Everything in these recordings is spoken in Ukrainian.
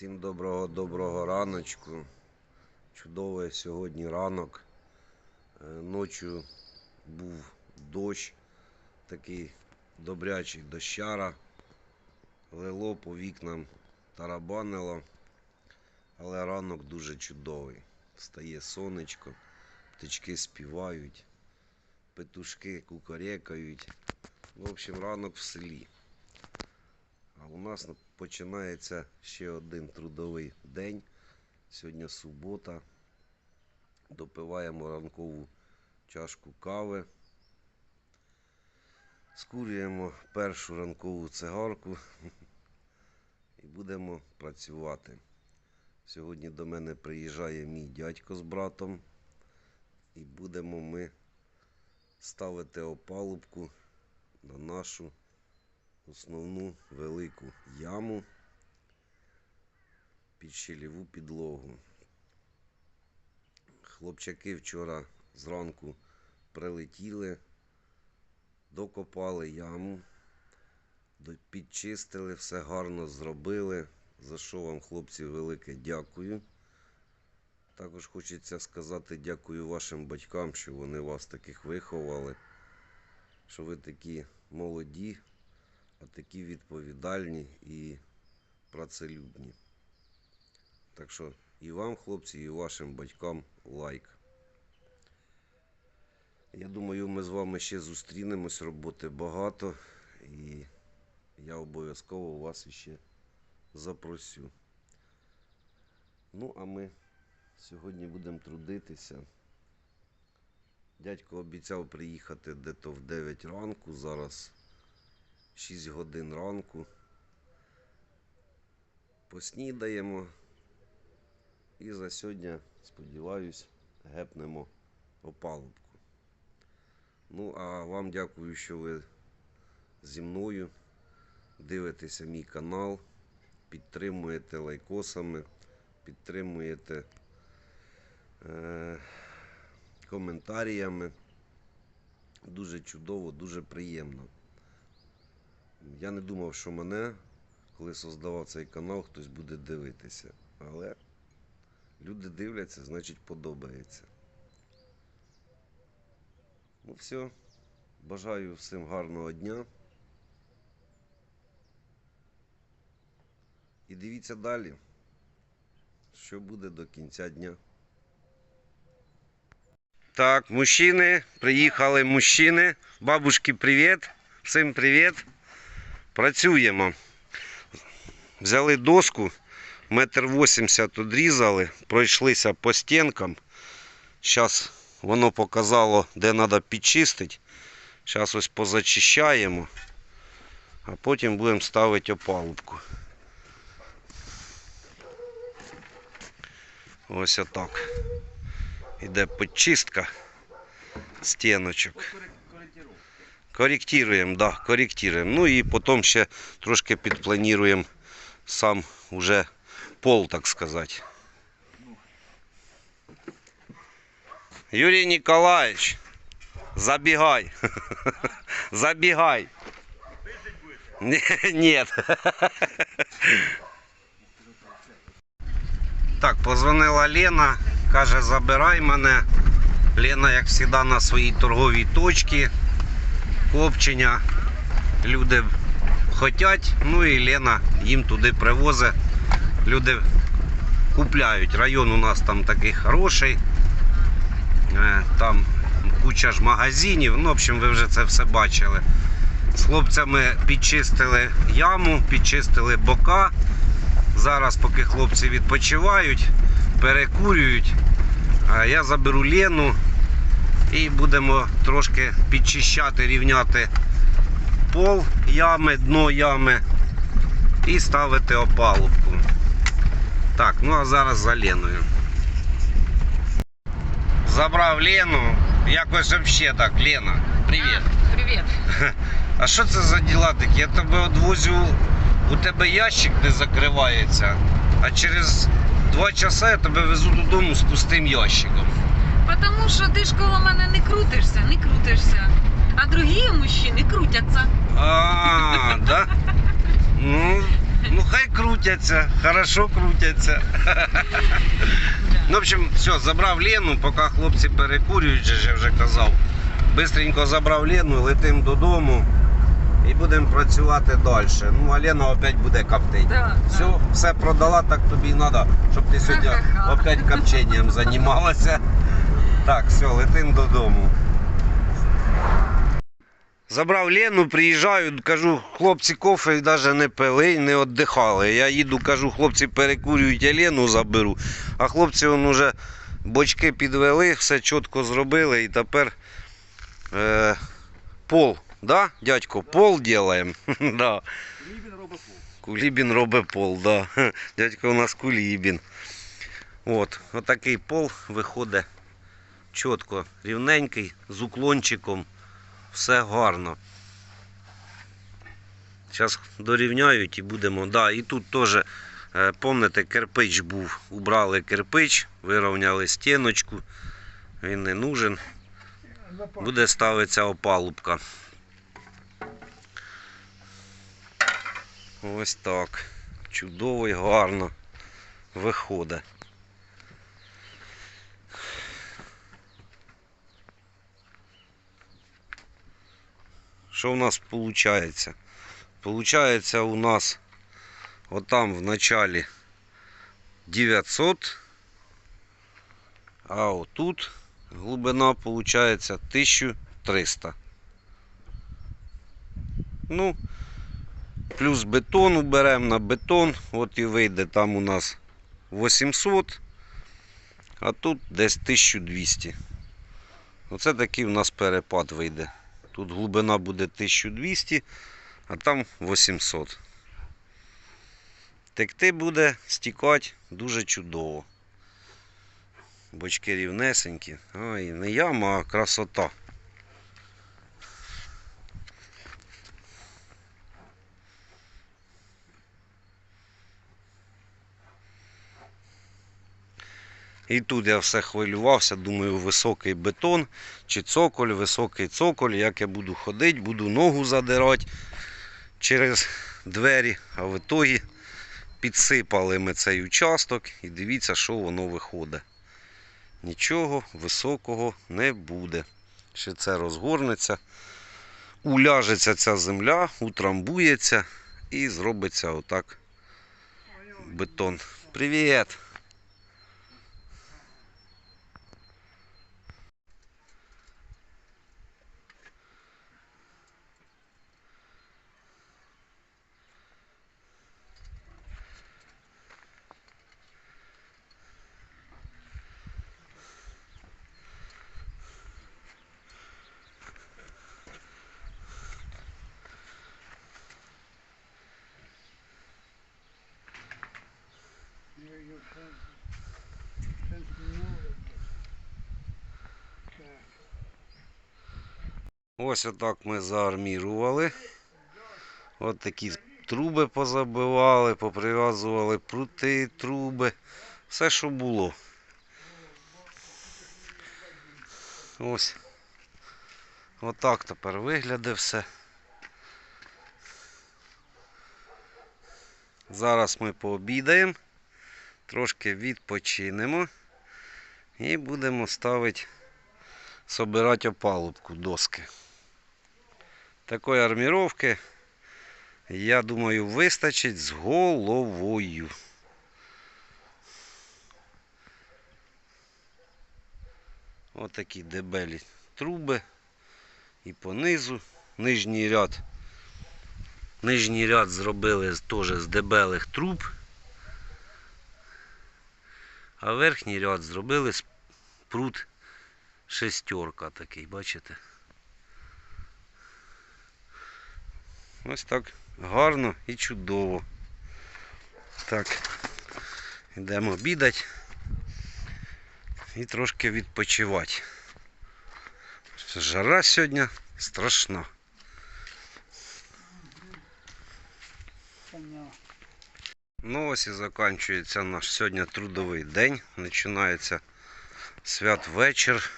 Всім доброго доброго раночку. Чудовий сьогодні ранок. Е, Ночі був дощ, такий добрячий дощара. Лило по вікнам тарабанило. Але ранок дуже чудовий. Стає сонечко, птички співають, петушки кукарекають. В общем, ранок в селі. А у нас на- починається ще один трудовий день. Сьогодні субота. Допиваємо ранкову чашку кави. Скурюємо першу ранкову цигарку і будемо працювати. Сьогодні до мене приїжджає мій дядько з братом. І будемо ми ставити опалубку на нашу основну велику яму під щеліву підлогу. Хлопчаки вчора зранку прилетіли, докопали яму, підчистили, все гарно зробили. За що вам, хлопці, велике дякую. Також хочеться сказати дякую вашим батькам, що вони вас таких виховали, що ви такі молоді, такі відповідальні і працелюбні. Так що і вам, хлопці, і вашим батькам лайк. Я думаю, ми з вами ще зустрінемось, роботи багато, і я обов'язково вас іще запросю. Ну, а ми сьогодні будемо трудитися. Дядько обіцяв приїхати дето в 9 ранку, зараз 6 годин ранку. Поснідаємо. І за сьогодні, сподіваюсь, гепнемо опалубку. Ну, а вам дякую, що ви зі мною дивитеся мій канал, підтримуєте лайкосами, підтримуєте е- коментарями. Дуже чудово, дуже приємно. Я не думав, що мене, коли создавав цей канал, хтось буде дивитися. Але люди дивляться, значить подобається. Ну все. Бажаю всім гарного дня. І дивіться далі, що буде до кінця дня. Так, мужчини, приїхали мужчини. Бабушки, привіт. Всім привіт. Працюємо. Взяли доску, метр вісімдесят одрізали, пройшлися по стінкам. Зараз воно показало, де треба підчистити. Зараз ось позачищаємо, а потім будемо ставити опалубку. Ось отак. Іде підчистка стіночок. Корректируємо, да, корректируємо. Ну і потім ще трошки підплануємо сам уже пол, так сказати. Юрій Ніколаєвич, забігай. Забігай. Ні. Так, позвонила Лена, каже, забирай мене. Лена, як завжди, на своїй торговій точці. Копчення. Люди хочуть, ну і Лена їм туди привозить. Люди купляють. Район у нас там такий хороший. Е, Там куча ж магазинів. Ну, в общем, ви вже це все бачили. З хлопцями підчистили яму, підчистили бока. Зараз, поки хлопці відпочивають, перекурюють, я заберу Лену і будемо трошки підчищати, рівняти пол ями, дно ями і ставити опалубку. Так, ну а зараз за Леною. Забрав Лену, якось взагалі так, Лена, привіт. А, привіт. А що це за діла такі? Я тебе відвозю, у тебе ящик не закривається, а через два часа я тебе везу додому з пустим ящиком. Потому що ти ж коло мене не крутишся, не крутишся. А другі мужчини крутяться. А, да? Ну, Ну хай крутяться, хорошо крутяться. Ну, в общем, все, забрав Лену, поки хлопці перекурюють, же я вже казав. Бистренько забрав Лену, летим додому і будемо працювати далі. Ну, а Лена опять буде коптити. Да, Все, да. все продала, так тобі і треба, щоб ти сьогодні опять копченням займалася. Так, все, летим додому. Забрав Лену, приїжджаю, кажу, хлопці кофе навіть не пили, не віддихали. Я їду, кажу, хлопці перекурюють, я Лену заберу. А хлопці вон уже бочки підвели, все чітко зробили і тепер е, пол, да, дядько, пол робимо. да. Кулібін робить пол. Кулібін робить пол, да. Дядько у нас кулібін. От, отакий пол виходить чітко, рівненький, з уклончиком. Все гарно. Зараз дорівняють і будемо. Да, і тут теж, е, пам'ятаєте, кирпич був. Убрали кирпич, вирівняли стіночку. Він не нужен. Буде ставитися опалубка. Ось так. Чудово і гарно виходить. Що в нас виходить? Получається у нас отам в началі 900, а отут глибина виходить 1300. Ну, Плюс бетон уберемо на бетон. От і вийде там у нас 800, а тут десь 1200. Оце такий у нас перепад вийде. Тут глибина буде 1200, а там 800. Текти буде, стікати дуже чудово. Бочки рівнесенькі. Ой, не яма, а красота. І тут я все хвилювався, думаю, високий бетон чи цоколь, високий цоколь, як я буду ходити, буду ногу задирати через двері, а в ітогі підсипали ми цей участок і дивіться, що воно виходить. Нічого високого не буде. Ще це розгорнеться, уляжеться ця земля, утрамбується і зробиться отак бетон. Привіт! Ось отак ми заармірували. От такі труби позабивали, поприв'язували прути, труби. Все, що було. Ось. Отак тепер виглядає все. Зараз ми пообідаємо, трошки відпочинемо і будемо ставити, собирати опалубку доски. Такої арміровки, я думаю, вистачить з головою. Отакі дебелі труби і по низу. Нижній ряд. Нижній ряд зробили теж з дебелих труб. А верхній ряд зробили з прут шестерка такий, бачите? Ось так гарно і чудово. Так, йдемо обідати і трошки відпочивати. Жара сьогодні страшна. Ну ось і закінчується наш сьогодні трудовий день. Починається святвечір.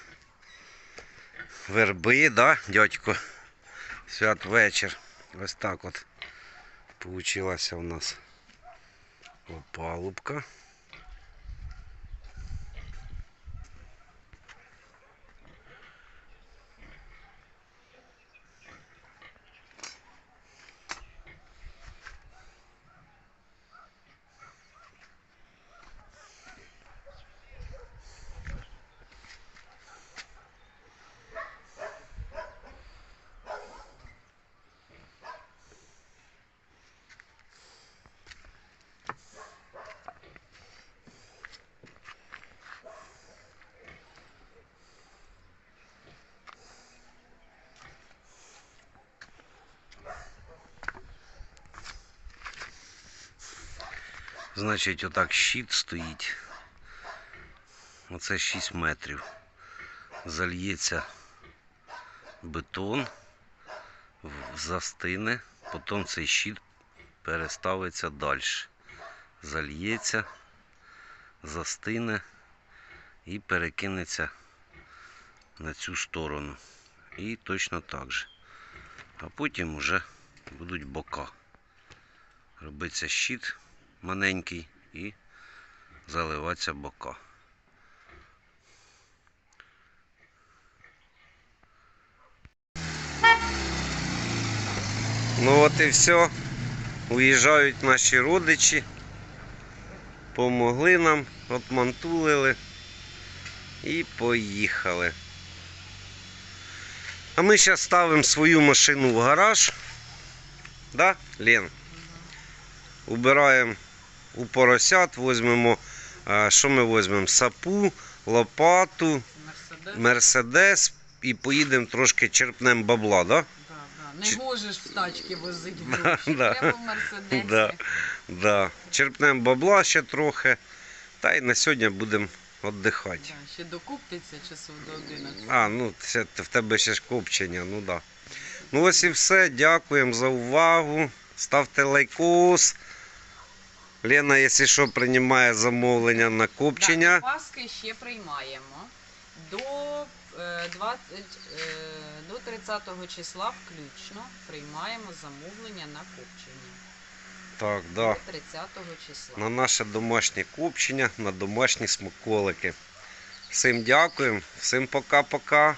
Верби, да, дядько? Святвечір. Ось так от получилася у нас опалубка. Значить, отак щит стоїть. Оце 6 метрів. Зальється бетон, застине, потім цей щит переставиться далі. Зальється, застине і перекинеться на цю сторону. І точно так же. А потім вже будуть бока. Робиться щит маленький і заливатися бока. Ну от і все. Уїжджають наші родичі. Помогли нам, отмантулили і поїхали. А ми зараз ставимо свою машину в гараж. Да, Лен? Убираємо у поросят, візьмемо, що ми візьмемо? Сапу, лопату, Мерседес. мерседес і поїдемо трошки черпнемо бабла, да? Не Чи- можеш в тачки возити гроші. да. Треба в мерседесі. Да. Да. Черпнемо бабла ще трохи. Та й на сьогодні будемо віддихати. Да, ще докуптиться часов до 11. А, ну це в тебе ще ж копчення, ну да. Ну ось і все. Дякуємо за увагу. Ставте лайкос. Лена, якщо що, приймає замовлення на копчення. до Пасхи ще приймаємо. До, е, 20, е, до 30 числа включно приймаємо замовлення на копчення. Так, да. До 30 числа. На наше домашнє копчення, на домашні смаколики. Всім дякуємо, всім пока-пока.